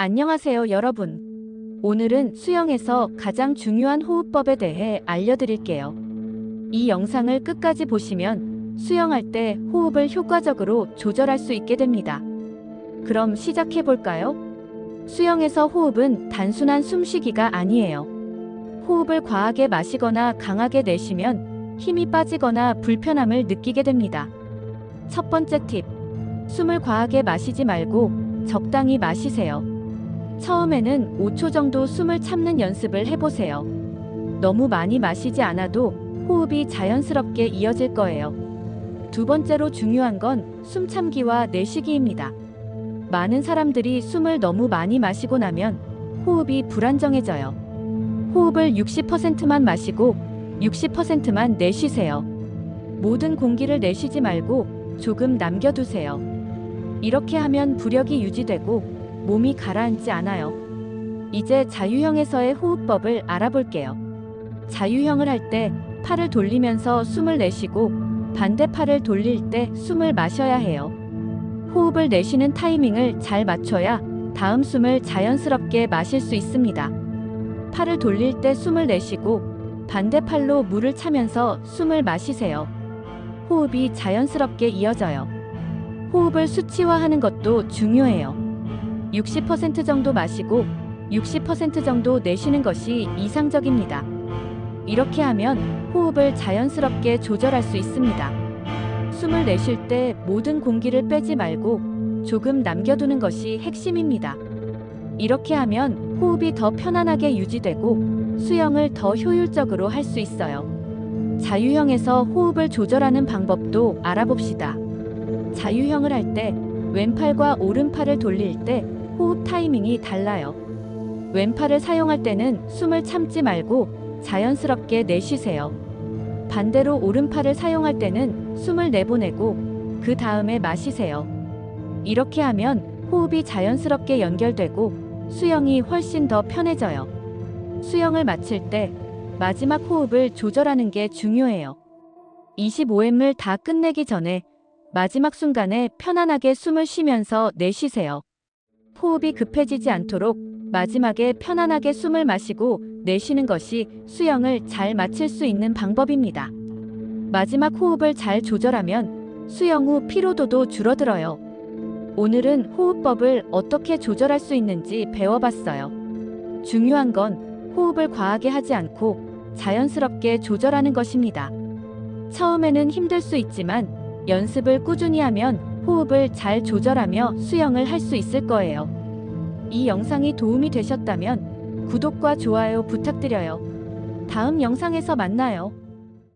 안녕하세요, 여러분. 오늘은 수영에서 가장 중요한 호흡법에 대해 알려드릴게요. 이 영상을 끝까지 보시면 수영할 때 호흡을 효과적으로 조절할 수 있게 됩니다. 그럼 시작해 볼까요? 수영에서 호흡은 단순한 숨쉬기가 아니에요. 호흡을 과하게 마시거나 강하게 내쉬면 힘이 빠지거나 불편함을 느끼게 됩니다. 첫 번째 팁. 숨을 과하게 마시지 말고 적당히 마시세요. 처음에는 5초 정도 숨을 참는 연습을 해보세요. 너무 많이 마시지 않아도 호흡이 자연스럽게 이어질 거예요. 두 번째로 중요한 건 숨 참기와 내쉬기입니다. 많은 사람들이 숨을 너무 많이 마시고 나면 호흡이 불안정해져요. 호흡을 60%만 마시고 60%만 내쉬세요. 모든 공기를 내쉬지 말고 조금 남겨두세요. 이렇게 하면 부력이 유지되고 몸이 가라앉지 않아요. 이제 자유형에서의 호흡법을 알아볼게요. 자유형을 할 때 팔을 돌리면서 숨을 내쉬고 반대 팔을 돌릴 때 숨을 마셔야 해요. 호흡을 내쉬는 타이밍을 잘 맞춰야 다음 숨을 자연스럽게 마실 수 있습니다. 팔을 돌릴 때 숨을 내쉬고 반대 팔로 물을 차면서 숨을 마시세요. 호흡이 자연스럽게 이어져요. 호흡을 수치화하는 것도 중요해요. 60% 정도 마시고 60% 정도 내쉬는 것이 이상적입니다. 이렇게 하면 호흡을 자연스럽게 조절할 수 있습니다. 숨을 내쉴 때 모든 공기를 빼지 말고 조금 남겨두는 것이 핵심입니다. 이렇게 하면 호흡이 더 편안하게 유지되고 수영을 더 효율적으로 할 수 있어요. 자유형에서 호흡을 조절하는 방법도 알아봅시다. 자유형을 할 때 왼팔과 오른팔을 돌릴 때 호흡 타이밍이 달라요. 왼팔을 사용할 때는 숨을 참지 말고 자연스럽게 내쉬세요. 반대로 오른팔을 사용할 때는 숨을 내보내고 그 다음에 마시세요. 이렇게 하면 호흡이 자연스럽게 연결되고 수영이 훨씬 더 편해져요. 수영을 마칠 때 마지막 호흡을 조절하는 게 중요해요. 25M을 다 끝내기 전에 마지막 순간에 편안하게 숨을 쉬면서 내쉬세요. 호흡이 급해지지 않도록 마지막에 편안하게 숨을 마시고 내쉬는 것이 수영을 잘 마칠 수 있는 방법입니다. 마지막 호흡을 잘 조절하면 수영 후 피로도도 줄어들어요. 오늘은 호흡법을 어떻게 조절할 수 있는지 배워봤어요. 중요한 건 호흡을 과하게 하지 않고 자연스럽게 조절하는 것입니다. 처음에는 힘들 수 있지만 연습을 꾸준히 하면 호흡을 잘 조절하며 수영을 할 수 있을 거예요. 이 영상이 도움이 되셨다면 구독과 좋아요 부탁드려요. 다음 영상에서 만나요.